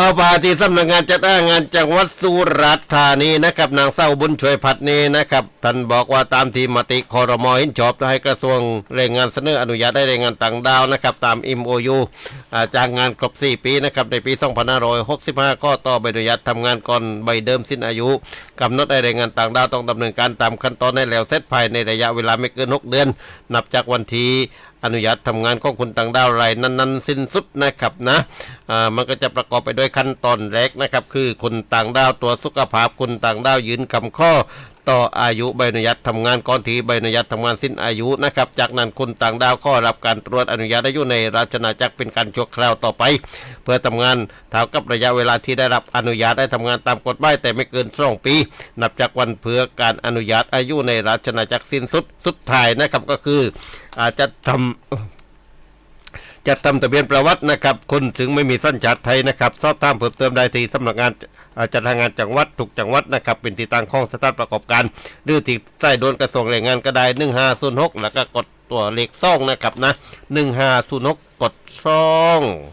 เอาปาที่สำนักงานจัดงานจังหวัดสุราษฎร์ธานีนะครับ นางเศร้าบุญช่วยพัดนี้นะครับท่านบอกว่าตามที่มติคอรมอเห็นชอบให้กระทรวงแรงงานเสนออนุญาตให้แรงงานต่างดาวนะครับ ตาม MOU อ่าจางงานครบ 4 ปีนะครับ ในปี2565 ก็ต่อใบอนุญาตทำงานก่อนใบเดิมสิ้นอายุกำหนดให้แรงงานต่างดาวต้องดำเนินการตามขั้นตอนให้แล้วเสร็จภายในระยะเวลาไม่เกิน 6 เดือน นับจากวันที่ อนุญาตทำงานของคุณต่างดาวรายนั้นๆ สิ้นสุดนะครับนะมันก็จะประกอบไปด้วยขั้นตอนแรกนะครับ คือคุณต่างดาวตัวสุขภาพคุณต่างดาวยืนคำข้อต่ออายุใบอนุญาตทำงานก่อนที่ใบอนุญาตทำงานสิ้นอายุนะครับ จากนั้นคุณต่างดาวก็รับการตรวจอนุญาตอายุในราชอาจักรเป็นการชั่วคราวต่อไป เพื่อทำงานเท่ากับระยะเวลาที่ได้รับอนุญาตได้ทำงานตามกฎหมายแต่ไม่เกินสองปี นับจากวันเพื่อการอนุญาตอายุในราชอาณาจักรสิ้นสุดสุดท้ายนะครับก็คืออาจจะทำ จัดทำทะเบียนประวัตินะครับ คนถึงไม่มีสัญชาติไทยนะครับสอบถามเพิ่มเติมได้ที่สำนักงานอาจัดทางงานจังหวัดถูกจังหวัดนะครับ เป็นที่ตั้งของสถานประกอบการหรือที่ใต้โดนกระทรวงแรงงานก็ได้1506แล้วก็กดตัวเลขซ่องนะครับนะ1506กดซ่อง